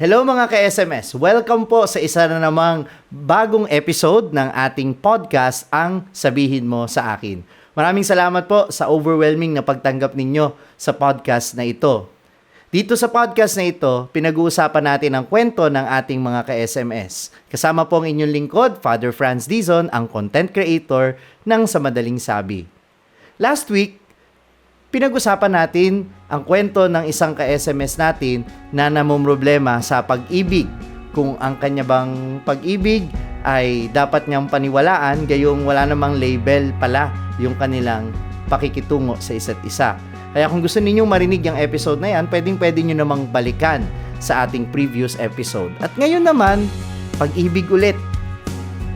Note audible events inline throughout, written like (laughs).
Hello mga ka-SMS! Welcome po sa isa na namang bagong episode ng ating podcast, Ang Sabihin Mo Sa Akin. Maraming salamat po sa overwhelming na pagtanggap ninyo sa podcast na ito. Dito sa podcast na ito, pinag-uusapan natin ang kwento ng ating mga ka-SMS. Kasama po ang inyong lingkod, Father Franz Dizon, ang content creator ng Sa Madaling Sabi. Last week, pinag-usapan natin ang kwento ng isang ka-SMS natin na namumroblema sa pag-ibig. Kung ang kanya bang pag-ibig ay dapat niyang paniwalaan, gayong wala namang label pala yung kanilang pakikitungo sa isa't isa. Kaya kung gusto ninyong marinig yung episode na yan, pwedeng pwede nyo namang balikan sa ating previous episode. At ngayon naman, pag-ibig ulit.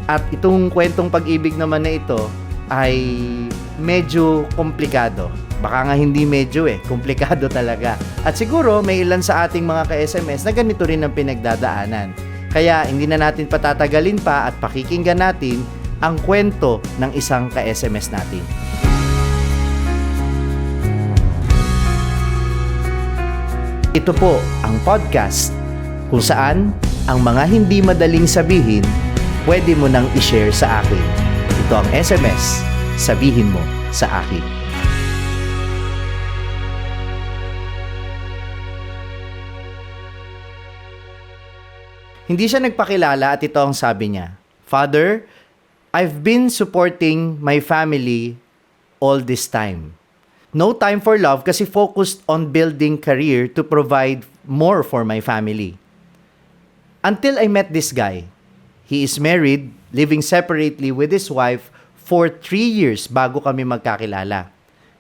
At itong kwentong pag-ibig naman na ito ay medyo komplikado. Baka nga hindi medyo eh, komplikado talaga. At siguro may ilan sa ating mga ka-SMS na ganito rin ang pinagdadaanan. Kaya hindi na natin patatagalin pa at pakikinggan natin ang kwento ng isang ka-SMS natin. Ito po ang podcast kung saan ang mga hindi madaling sabihin, pwede mo nang i-share sa akin. Ito ang SMS, sabihin mo sa akin. Hindi siya nagpakilala at ito ang sabi niya, Father, I've been supporting my family all this time. No time for love kasi focused on building career to provide more for my family. Until I met this guy. He is married, living separately with his wife for three years bago kami magkakilala.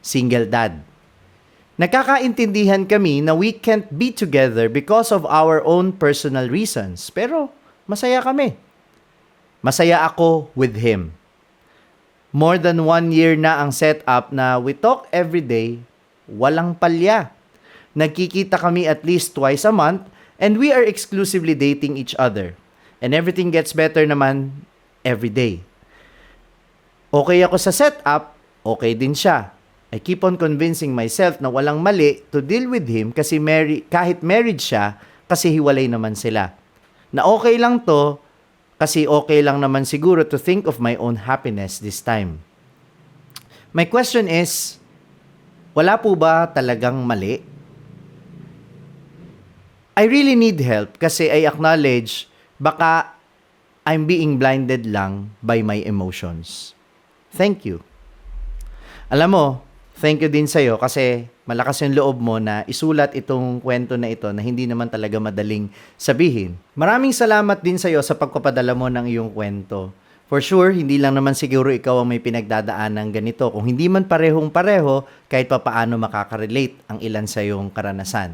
Single dad. Nagkakaintindihan kami na we can't be together because of our own personal reasons. Pero masaya kami. Masaya ako with him. More than one year na ang setup na we talk every day, walang palya. Nagkikita kami at least twice a month and we are exclusively dating each other. And everything gets better naman every day. Okay ako sa setup, okay din siya. I keep on convincing myself na walang mali to deal with him kasi marry, kahit married siya, kasi hiwalay naman sila. Na okay lang to, kasi okay lang naman siguro to think of my own happiness this time. My question is, wala po ba talagang mali? I really need help kasi I acknowledge baka I'm being blinded lang by my emotions. Thank you. Alam mo, thank you din sa'yo kasi malakas yung loob mo na isulat itong kwento na ito na hindi naman talaga madaling sabihin. Maraming salamat din sa'yo sa pagpapadala mo ng iyong kwento. For sure, hindi lang naman siguro ikaw ang may pinagdadaan ng ganito. Kung hindi man parehong pareho, kahit pa paano makaka-relate ang ilan sa iyong karanasan.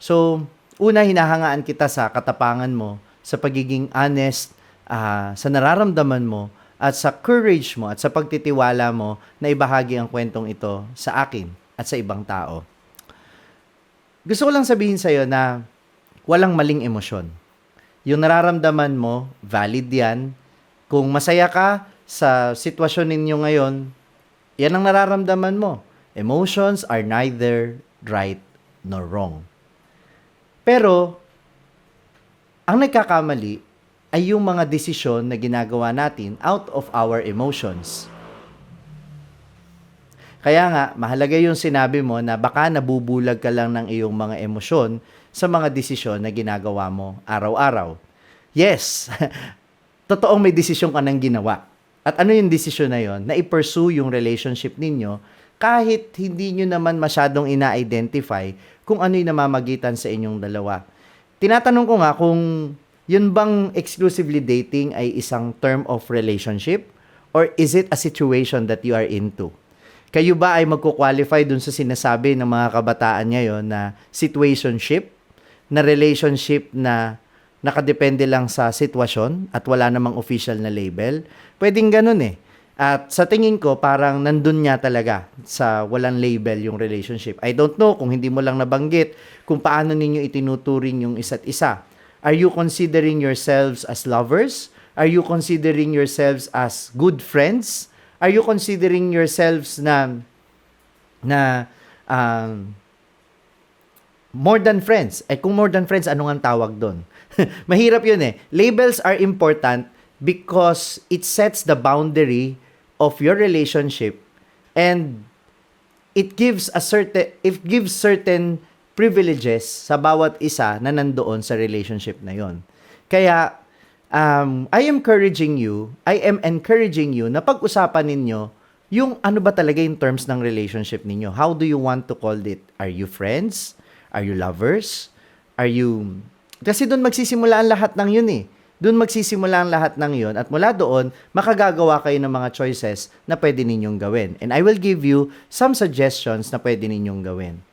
So, una, hinahangaan kita sa katapangan mo, sa pagiging honest, ah, sa nararamdaman mo, at sa courage mo at sa pagtitiwala mo na ibahagi ang kwentong ito sa akin at sa ibang tao. Gusto ko lang sabihin sa iyo na walang maling emosyon. Yung nararamdaman mo, valid yan. Kung masaya ka sa sitwasyon ninyo ngayon, yan ang nararamdaman mo. Emotions are neither right nor wrong. Pero, ang nagkakamali ay yung mga desisyon na ginagawa natin out of our emotions. Kaya nga, mahalaga yung sinabi mo na baka nabubulag ka lang ng iyong mga emosyon sa mga desisyon na ginagawa mo araw-araw. Yes, (laughs) totoong may desisyon ka nang ginawa. At ano yung desisyon na yon? Na i-pursue yung relationship ninyo kahit hindi nyo naman masyadong ina-identify kung ano yung namamagitan sa inyong dalawa. Tinatanong ko nga kung yun bang exclusively dating ay isang term of relationship? Or is it a situation that you are into? Kayo ba ay magko-qualify dun sa sinasabi ng mga kabataan ngayon na situationship? Na relationship na nakadepende lang sa sitwasyon at wala namang official na label? Pwedeng ganun eh. At sa tingin ko, parang nandun niya talaga sa walang label yung relationship. I don't know kung hindi mo lang nabanggit kung paano ninyo itinuturing yung isa't isa. Are you considering yourselves as lovers? Are you considering yourselves as good friends? Are you considering yourselves na na um, more than friends. Eh kung more than friends, ano nga tawag doon? (laughs) Mahirap yun eh. Labels are important because it sets the boundary of your relationship and it gives a certain it gives certain privileges sa bawat isa na nandoon sa relationship na yon. Kaya um, I am encouraging you, I am encouraging you na pag-usapan ninyo yung ano ba talaga yung terms ng relationship ninyo. How do you want to call it? Are you friends? Are you lovers? Are you... Kasi doon magsisimula ang lahat ng yun eh. Doon magsisimula ang lahat ng yun at mula doon, makagagawa kayo ng mga choices na pwede ninyong gawin. And I will give you some suggestions na pwede ninyong gawin.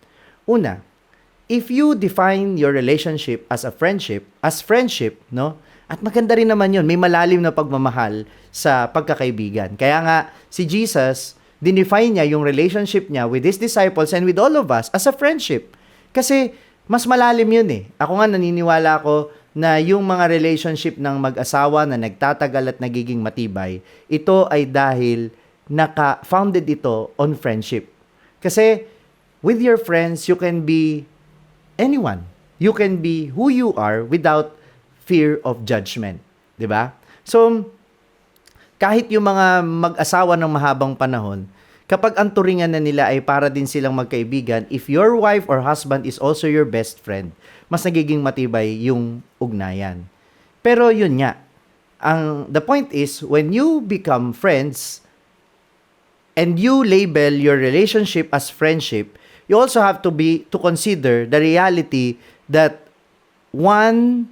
Una, if you define your relationship as a friendship, as friendship, no? At maganda rin naman yun, may malalim na pagmamahal sa pagkakaibigan. Kaya nga, si Jesus, dinefine niya yung relationship niya with his disciples and with all of us as a friendship. Kasi, mas malalim yun eh. Ako nga naniniwala ko na yung mga relationship ng mag-asawa na nagtatagal at nagiging matibay, ito ay dahil naka-founded ito on friendship. Kasi, with your friends, you can be anyone. You can be who you are without fear of judgment. ba? So, kahit yung mga mag-asawa ng mahabang panahon, kapag ang turingan na nila ay para din silang magkaibigan, if your wife or husband is also your best friend, mas nagiging matibay yung ugnayan. Pero yun nga, ang the point is when you become friends and you label your relationship as friendship, you also have to be to consider the reality that one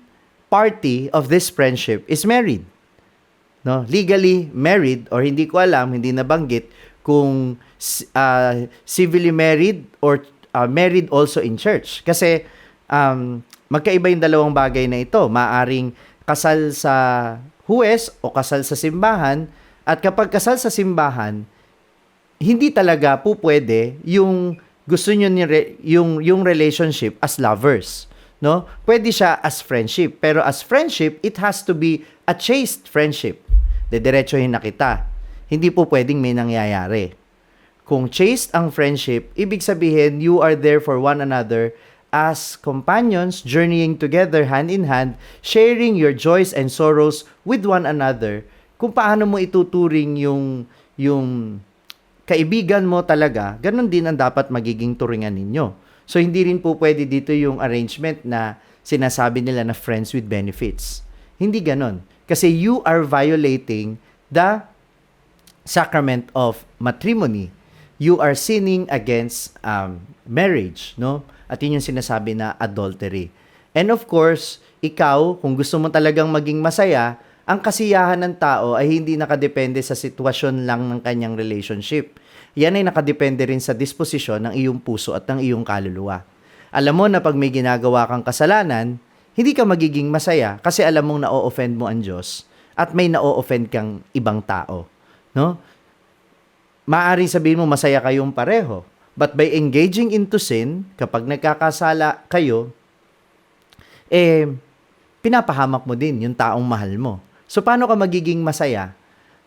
party of this friendship is married. No, legally married or hindi ko alam, hindi nabanggit kung uh, civilly married or uh, married also in church. Kasi um, magkaiba yung dalawang bagay na ito. Maaring kasal sa huwes o kasal sa simbahan at kapag kasal sa simbahan, hindi talaga po pwede yung gusto niyo ni yung yung relationship as lovers, no? Pwede siya as friendship, pero as friendship, it has to be a chaste friendship. Dediretsohin na kita. Hindi po pwedeng may nangyayari. Kung chaste ang friendship, ibig sabihin you are there for one another as companions journeying together hand in hand, sharing your joys and sorrows with one another. Kung paano mo ituturing yung yung kaibigan mo talaga, ganun din ang dapat magiging turingan ninyo. So, hindi rin po pwede dito yung arrangement na sinasabi nila na friends with benefits. Hindi ganun. Kasi you are violating the sacrament of matrimony. You are sinning against um, marriage, no? At yun yung sinasabi na adultery. And of course, ikaw, kung gusto mo talagang maging masaya, ang kasiyahan ng tao ay hindi nakadepende sa sitwasyon lang ng kanyang relationship. Yan ay nakadepende rin sa disposisyon ng iyong puso at ng iyong kaluluwa. Alam mo na pag may ginagawa kang kasalanan, hindi ka magiging masaya kasi alam mong na-offend mo ang Diyos at may na-offend kang ibang tao. No? Maaring sabihin mo masaya kayong pareho. But by engaging into sin, kapag nagkakasala kayo, eh, pinapahamak mo din yung taong mahal mo. So, paano ka magiging masaya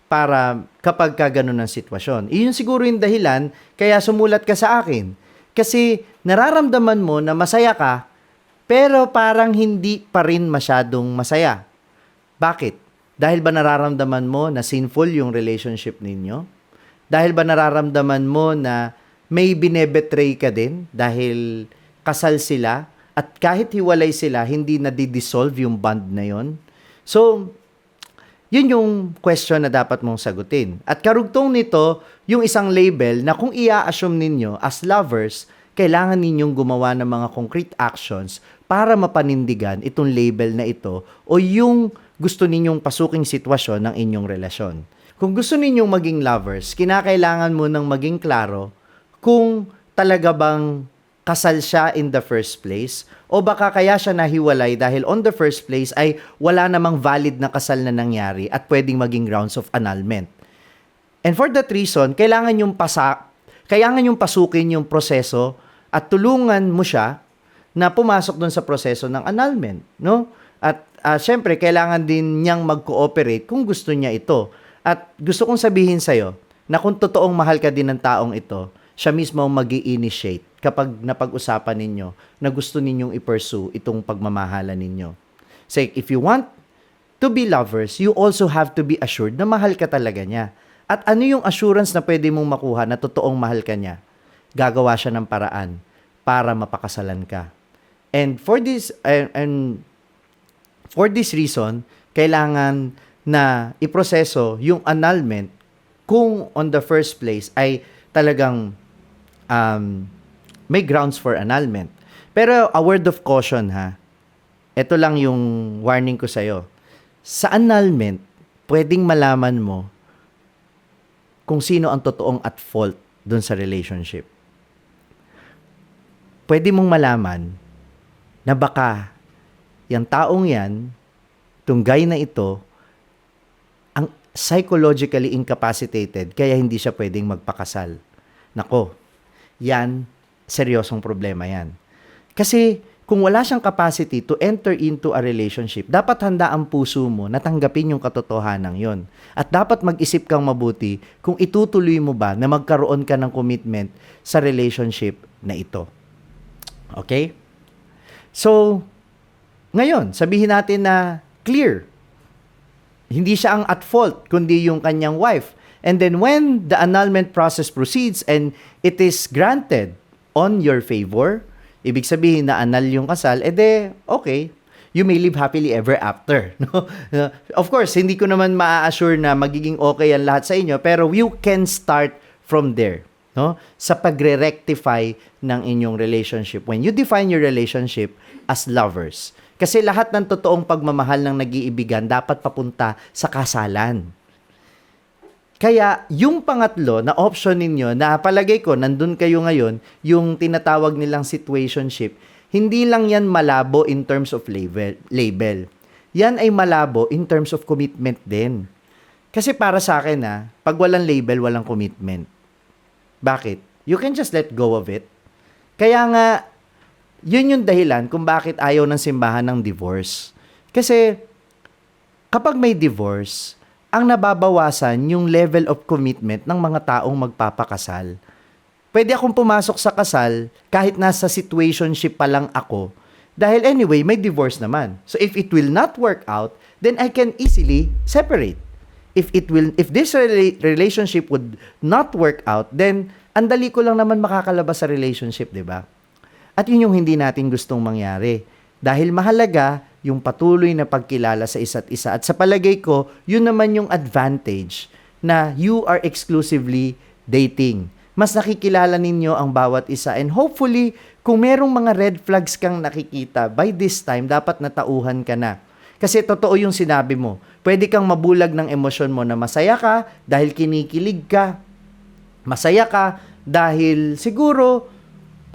para kapag ka ganun ang sitwasyon? Iyon siguro yung dahilan kaya sumulat ka sa akin. Kasi nararamdaman mo na masaya ka, pero parang hindi pa rin masyadong masaya. Bakit? Dahil ba nararamdaman mo na sinful yung relationship ninyo? Dahil ba nararamdaman mo na may binebetray ka din dahil kasal sila at kahit hiwalay sila, hindi na di-dissolve yung bond na yon? So, yun yung question na dapat mong sagutin. At karugtong nito, yung isang label na kung i-assume ninyo as lovers, kailangan ninyong gumawa ng mga concrete actions para mapanindigan itong label na ito o yung gusto ninyong pasuking sitwasyon ng inyong relasyon. Kung gusto ninyong maging lovers, kinakailangan mo nang maging klaro kung talaga bang kasal siya in the first place o baka kaya siya nahiwalay dahil on the first place ay wala namang valid na kasal na nangyari at pwedeng maging grounds of annulment. And for that reason, kailangan yung pasa kailangan yung pasukin yung proseso at tulungan mo siya na pumasok doon sa proseso ng annulment, no? At uh, syempre, kailangan din niyang mag-cooperate kung gusto niya ito. At gusto kong sabihin sa'yo na kung totoong mahal ka din ng taong ito, siya mismo mag initiate kapag napag-usapan ninyo na gusto ninyong i-pursue itong pagmamahalan ninyo. Say, if you want to be lovers, you also have to be assured na mahal ka talaga niya. At ano yung assurance na pwede mong makuha na totoong mahal ka niya? Gagawa siya ng paraan para mapakasalan ka. And for this and, and for this reason, kailangan na iproseso yung annulment kung on the first place ay talagang um, may grounds for annulment. Pero a word of caution ha. Ito lang yung warning ko sa'yo. Sa annulment, pwedeng malaman mo kung sino ang totoong at fault dun sa relationship. Pwede mong malaman na baka yung taong yan, tong guy na ito, ang psychologically incapacitated kaya hindi siya pwedeng magpakasal. Nako, yan, seryosong problema yan. Kasi kung wala siyang capacity to enter into a relationship, dapat handa ang puso mo na tanggapin yung katotohanan yon. At dapat mag-isip kang mabuti kung itutuloy mo ba na magkaroon ka ng commitment sa relationship na ito. Okay? So, ngayon, sabihin natin na clear. Hindi siya ang at fault, kundi yung kanyang wife. And then when the annulment process proceeds and it is granted on your favor, ibig sabihin na annul yung kasal, ede, okay, you may live happily ever after. (laughs) No? of course, hindi ko naman maa-assure na magiging okay ang lahat sa inyo, pero you can start from there no? Sa pagre-rectify ng inyong relationship. When you define your relationship as lovers. Kasi lahat ng totoong pagmamahal ng nag-iibigan dapat papunta sa kasalan. Kaya yung pangatlo na option ninyo na palagay ko nandun kayo ngayon, yung tinatawag nilang situationship, hindi lang yan malabo in terms of label. label. Yan ay malabo in terms of commitment din. Kasi para sa akin ha, pag walang label, walang commitment. Bakit? You can just let go of it. Kaya nga, yun yung dahilan kung bakit ayaw ng simbahan ng divorce. Kasi, kapag may divorce, ang nababawasan yung level of commitment ng mga taong magpapakasal. Pwede akong pumasok sa kasal kahit nasa situationship pa lang ako. Dahil anyway, may divorce naman. So if it will not work out, then I can easily separate if it will if this rela- relationship would not work out, then andali ko lang naman makakalabas sa relationship, 'di ba? At yun yung hindi natin gustong mangyari. Dahil mahalaga yung patuloy na pagkilala sa isa't isa. At sa palagay ko, yun naman yung advantage na you are exclusively dating. Mas nakikilala ninyo ang bawat isa. And hopefully, kung merong mga red flags kang nakikita, by this time, dapat natauhan ka na. Kasi totoo yung sinabi mo. Pwede kang mabulag ng emosyon mo na masaya ka dahil kinikilig ka. Masaya ka dahil siguro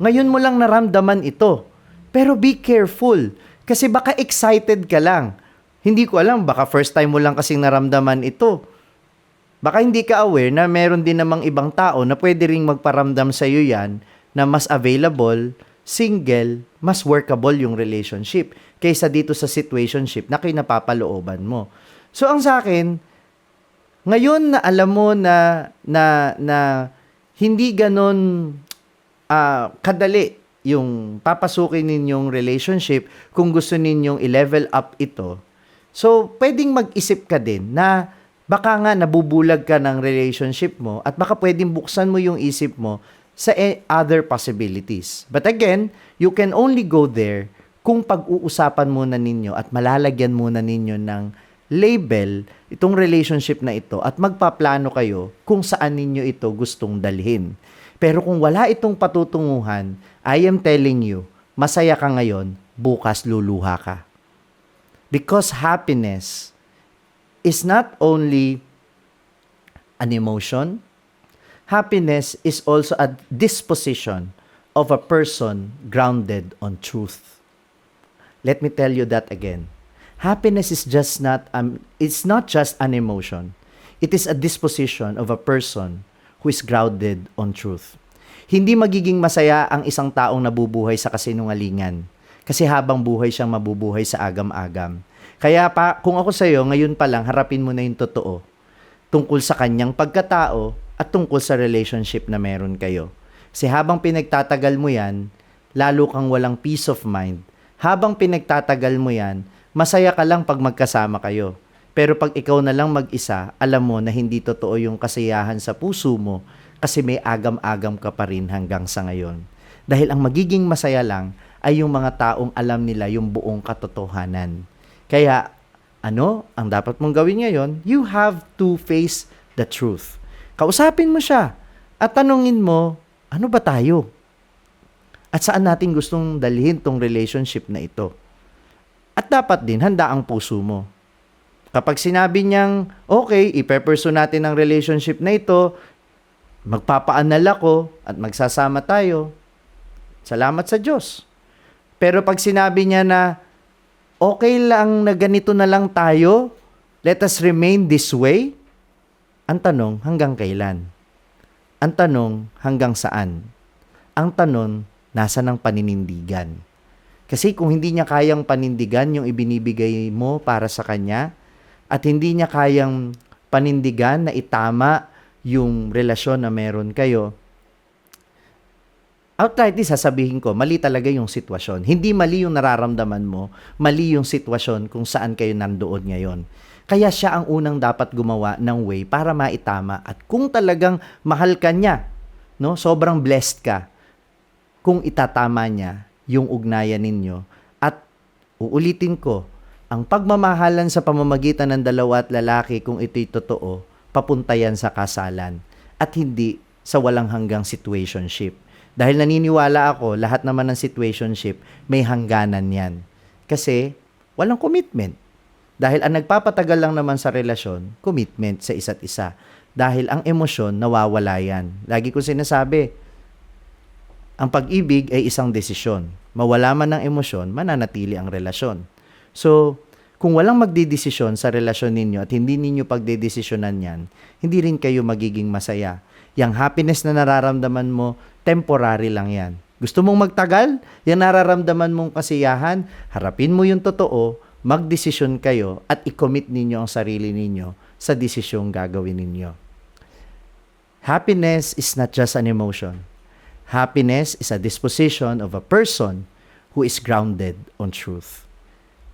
ngayon mo lang naramdaman ito. Pero be careful kasi baka excited ka lang. Hindi ko alam, baka first time mo lang kasing naramdaman ito. Baka hindi ka aware na meron din namang ibang tao na pwede ring magparamdam sa iyo yan na mas available, single, mas workable yung relationship kaysa dito sa situationship na kinapapalooban mo. So ang sa akin, ngayon na alam mo na na na hindi ganon uh, kadali yung papasukin ninyong relationship kung gusto ninyong i-level up ito. So, pwedeng mag-isip ka din na baka nga nabubulag ka ng relationship mo at baka pwedeng buksan mo yung isip mo sa e, other possibilities. But again, you can only go there kung pag-uusapan muna ninyo at malalagyan muna ninyo ng label itong relationship na ito at magpaplano kayo kung saan ninyo ito gustong dalhin. Pero kung wala itong patutunguhan, I am telling you, masaya ka ngayon, bukas luluha ka. Because happiness is not only an emotion, happiness is also a disposition of a person grounded on truth. Let me tell you that again. Happiness is just not um, it's not just an emotion. It is a disposition of a person who is grounded on truth. Hindi magiging masaya ang isang taong nabubuhay sa kasinungalingan kasi habang buhay siyang mabubuhay sa agam-agam. Kaya pa, kung ako sa iyo, ngayon pa lang, harapin mo na yung totoo tungkol sa kanyang pagkatao at tungkol sa relationship na meron kayo. Kasi habang pinagtatagal mo yan, lalo kang walang peace of mind. Habang pinagtatagal mo yan, masaya ka lang pag magkasama kayo. Pero pag ikaw na lang mag-isa, alam mo na hindi totoo yung kasiyahan sa puso mo kasi may agam-agam ka pa rin hanggang sa ngayon. Dahil ang magiging masaya lang ay yung mga taong alam nila yung buong katotohanan. Kaya, ano ang dapat mong gawin ngayon? You have to face the truth. Kausapin mo siya at tanungin mo, ano ba tayo? At saan natin gustong dalhin tong relationship na ito? At dapat din handa ang puso mo. Kapag sinabi niyang, okay, ipeperso natin ang relationship na ito, magpapaanal ako at magsasama tayo, salamat sa Diyos. Pero pag sinabi niya na, okay lang na ganito na lang tayo, let us remain this way, ang tanong, hanggang kailan? Ang tanong, hanggang saan? Ang tanong, nasa ng paninindigan? Kasi kung hindi niya kayang panindigan yung ibinibigay mo para sa kanya, at hindi niya kayang panindigan na itama yung relasyon na meron kayo, outrightly sasabihin ko, mali talaga yung sitwasyon. Hindi mali yung nararamdaman mo, mali yung sitwasyon kung saan kayo nandoon ngayon. Kaya siya ang unang dapat gumawa ng way para maitama. At kung talagang mahal ka niya, no, sobrang blessed ka, kung itatama niya yung ugnayan ninyo. At uulitin ko, ang pagmamahalan sa pamamagitan ng dalawa at lalaki kung ito'y totoo, papunta yan sa kasalan at hindi sa walang hanggang situationship. Dahil naniniwala ako, lahat naman ng situationship may hangganan yan. Kasi walang commitment. Dahil ang nagpapatagal lang naman sa relasyon, commitment sa isa't isa. Dahil ang emosyon, nawawala yan. Lagi ko sinasabi, ang pag-ibig ay isang desisyon. Mawala man ng emosyon, mananatili ang relasyon. So, kung walang magdidesisyon sa relasyon ninyo at hindi ninyo pagdedesisyonan yan, hindi rin kayo magiging masaya. Yang happiness na nararamdaman mo, temporary lang yan. Gusto mong magtagal? Yung nararamdaman mong kasiyahan, harapin mo yung totoo, magdesisyon kayo at i-commit ninyo ang sarili ninyo sa desisyong gagawin ninyo. Happiness is not just an emotion. Happiness is a disposition of a person who is grounded on truth.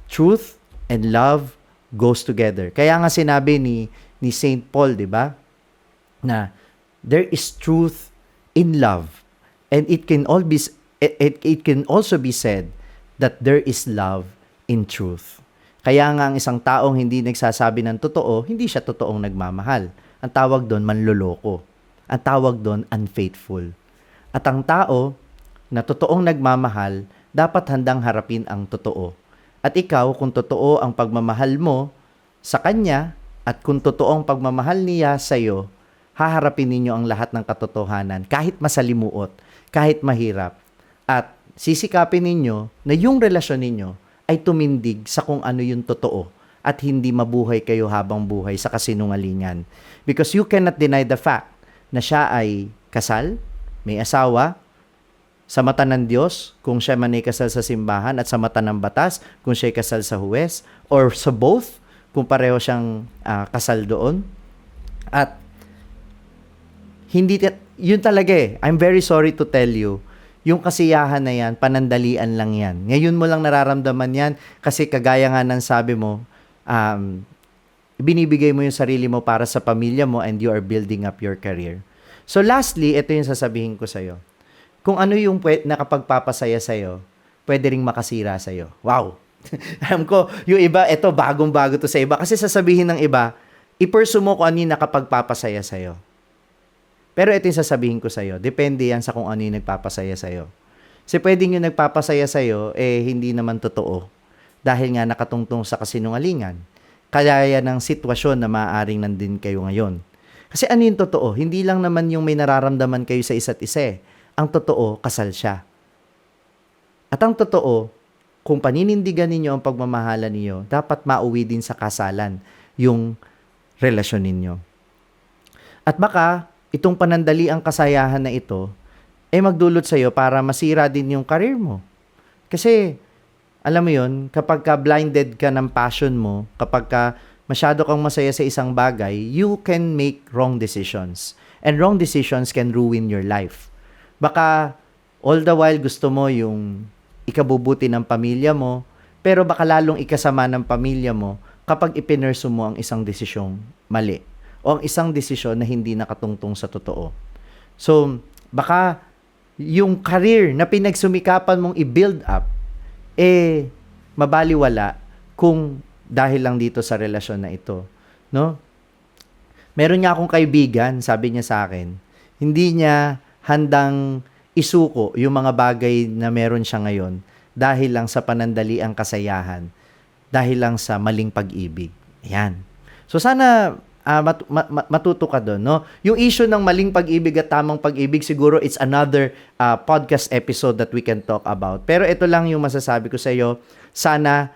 Truth and love goes together. Kaya nga sinabi ni ni Saint Paul, 'di ba? Na there is truth in love and it can all be it, it can also be said that there is love in truth. Kaya nga ang isang taong hindi nagsasabi ng totoo, hindi siya totoong nagmamahal. Ang tawag doon manloloko. Ang tawag doon unfaithful. At ang tao na totoong nagmamahal, dapat handang harapin ang totoo. At ikaw, kung totoo ang pagmamahal mo sa kanya at kung totoo ang pagmamahal niya sa iyo, haharapin ninyo ang lahat ng katotohanan kahit masalimuot, kahit mahirap. At sisikapin ninyo na yung relasyon ninyo ay tumindig sa kung ano yung totoo at hindi mabuhay kayo habang buhay sa kasinungalingan. Because you cannot deny the fact na siya ay kasal, may asawa, sa mata ng Diyos, kung siya man ay kasal sa simbahan, at sa mata ng batas, kung siya ay kasal sa huwes, or sa both, kung pareho siyang uh, kasal doon. At hindi, yun talaga eh. I'm very sorry to tell you, yung kasiyahan na yan, panandalian lang yan. Ngayon mo lang nararamdaman yan kasi kagaya nga ng sabi mo, um, binibigay mo yung sarili mo para sa pamilya mo and you are building up your career. So lastly, ito yung sasabihin ko sa'yo. Kung ano yung pwede, nakapagpapasaya sa'yo, pwede ring makasira sa'yo. Wow! (laughs) Alam ko, yung iba, ito, bagong-bago to sa iba. Kasi sasabihin ng iba, iperso mo kung ano yung nakapagpapasaya sa'yo. Pero ito yung sasabihin ko sa'yo, depende yan sa kung ano yung nagpapasaya sa'yo. Kasi pwedeng yung nagpapasaya sa'yo, eh hindi naman totoo. Dahil nga nakatungtong sa kasinungalingan. Kaya ng sitwasyon na maaaring nandin kayo ngayon. Kasi ano yung totoo? Hindi lang naman yung may nararamdaman kayo sa isa't isa. Eh. Ang totoo, kasal siya. At ang totoo, kung paninindigan ninyo ang pagmamahala niyo, dapat mauwi din sa kasalan yung relasyon ninyo. At baka itong panandali ang kasayahan na ito, eh magdulot sa iyo para masira din yung career mo. Kasi, alam mo yon kapag ka blinded ka ng passion mo, kapag ka masyado kang masaya sa isang bagay, you can make wrong decisions. And wrong decisions can ruin your life. Baka all the while gusto mo yung ikabubuti ng pamilya mo, pero baka lalong ikasama ng pamilya mo kapag ipinursu mo ang isang desisyong mali o ang isang desisyon na hindi nakatungtong sa totoo. So, baka yung career na pinagsumikapan mong i-build up, eh, mabaliwala kung dahil lang dito sa relasyon na ito. No? Meron niya akong kaibigan, sabi niya sa akin, hindi niya handang isuko yung mga bagay na meron siya ngayon dahil lang sa panandali ang kasayahan, dahil lang sa maling pag-ibig. Yan. So sana uh, mat- mat- matuto ka doon, no? Yung issue ng maling pag-ibig at tamang pag-ibig siguro it's another uh, podcast episode that we can talk about. Pero ito lang yung masasabi ko sa iyo, sana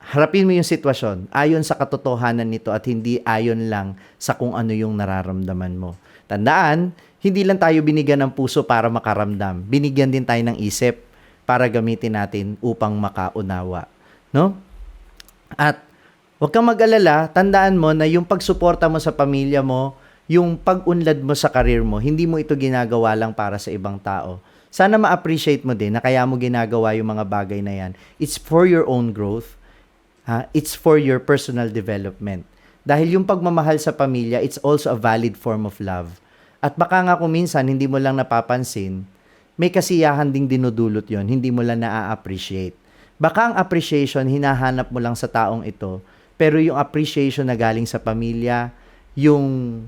harapin mo yung sitwasyon ayon sa katotohanan nito at hindi ayon lang sa kung ano yung nararamdaman mo. Tandaan, hindi lang tayo binigyan ng puso para makaramdam. Binigyan din tayo ng isip para gamitin natin upang makaunawa. No? At huwag kang mag-alala, tandaan mo na yung pagsuporta mo sa pamilya mo, yung pag-unlad mo sa karir mo, hindi mo ito ginagawa lang para sa ibang tao. Sana ma-appreciate mo din na kaya mo ginagawa yung mga bagay na yan. It's for your own growth. Ha? It's for your personal development. Dahil yung pagmamahal sa pamilya, it's also a valid form of love. At baka nga kung minsan hindi mo lang napapansin, may kasiyahan ding dinudulot yon hindi mo lang na-appreciate. Baka ang appreciation hinahanap mo lang sa taong ito, pero yung appreciation na galing sa pamilya, yung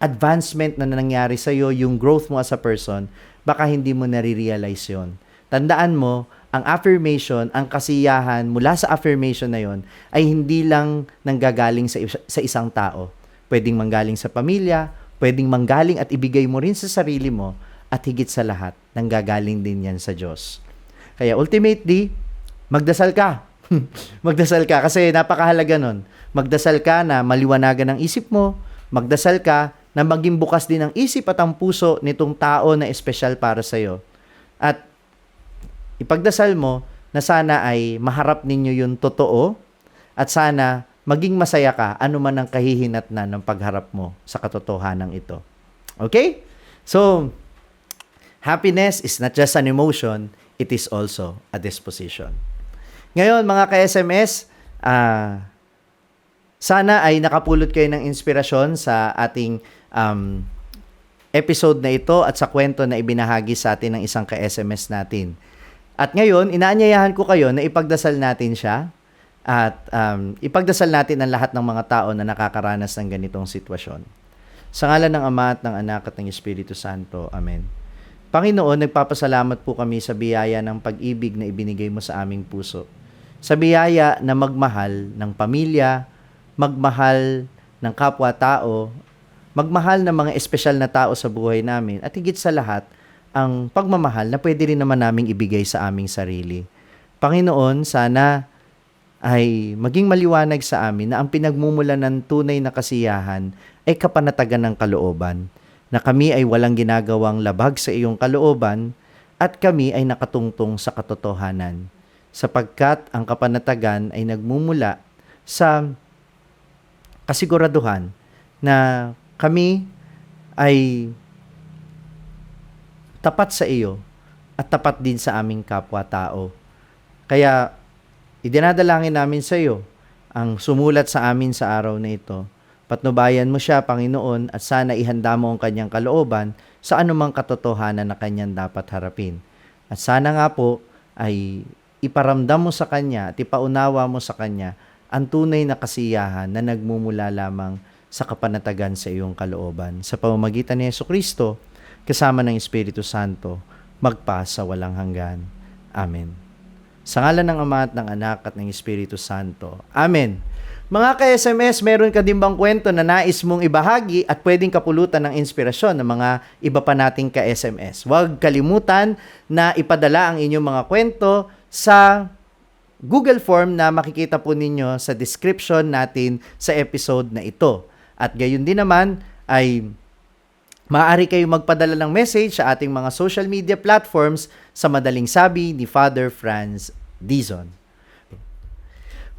advancement na nangyari sa iyo, yung growth mo as a person, baka hindi mo nare-realize yon. Tandaan mo, ang affirmation, ang kasiyahan mula sa affirmation na yon ay hindi lang nanggagaling sa, sa isang tao. Pwedeng manggaling sa pamilya, pwedeng manggaling at ibigay mo rin sa sarili mo at higit sa lahat, nanggagaling din yan sa Diyos. Kaya ultimately, magdasal ka. (laughs) magdasal ka kasi napakahalaga nun. Magdasal ka na maliwanagan ang isip mo, magdasal ka na maging bukas din ang isip at ang puso nitong tao na espesyal para sa iyo. At ipagdasal mo na sana ay maharap ninyo yung totoo at sana maging masaya ka ano man ang kahihinat na ng pagharap mo sa katotohanan ito. Okay? So, happiness is not just an emotion, it is also a disposition. Ngayon, mga ka-SMS, uh, ah, sana ay nakapulot kayo ng inspirasyon sa ating um, episode na ito at sa kwento na ibinahagi sa atin ng isang ka-SMS natin. At ngayon, inaanyayahan ko kayo na ipagdasal natin siya at um, ipagdasal natin ang lahat ng mga tao na nakakaranas ng ganitong sitwasyon. Sa ngalan ng Ama at ng Anak at ng Espiritu Santo. Amen. Panginoon, nagpapasalamat po kami sa biyaya ng pag-ibig na ibinigay mo sa aming puso. Sa biyaya na magmahal ng pamilya, magmahal ng kapwa-tao, magmahal ng mga espesyal na tao sa buhay namin, at higit sa lahat, ang pagmamahal na pwede rin naman naming ibigay sa aming sarili. Panginoon, sana ay maging maliwanag sa amin na ang pinagmumula ng tunay na kasiyahan ay kapanatagan ng kalooban, na kami ay walang ginagawang labag sa iyong kalooban at kami ay nakatungtong sa katotohanan, sapagkat ang kapanatagan ay nagmumula sa kasiguraduhan na kami ay tapat sa iyo at tapat din sa aming kapwa-tao. Kaya Idinadalangin namin sa iyo ang sumulat sa amin sa araw na ito. Patnubayan mo siya, Panginoon, at sana ihanda mo ang kanyang kalooban sa anumang katotohanan na kanyang dapat harapin. At sana nga po ay iparamdam mo sa kanya at ipaunawa mo sa kanya ang tunay na kasiyahan na nagmumula lamang sa kapanatagan sa iyong kalooban. Sa pamamagitan ni Yeso Kristo, kasama ng Espiritu Santo, magpa sa walang hanggan. Amen. Sa ngalan ng Ama at ng Anak at ng Espiritu Santo. Amen. Mga ka-SMS, meron ka din bang kwento na nais mong ibahagi at pwedeng kapulutan ng inspirasyon ng mga iba pa nating ka-SMS? Huwag kalimutan na ipadala ang inyong mga kwento sa Google Form na makikita po ninyo sa description natin sa episode na ito. At gayon din naman ay Maaari kayong magpadala ng message sa ating mga social media platforms sa madaling sabi ni Father Franz Dizon.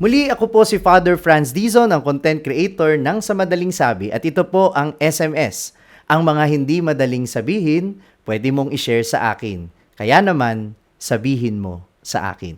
Muli ako po si Father Franz Dizon, ang content creator ng Sa Madaling Sabi at ito po ang SMS, ang mga hindi madaling sabihin pwede mong i-share sa akin. Kaya naman, sabihin mo sa akin.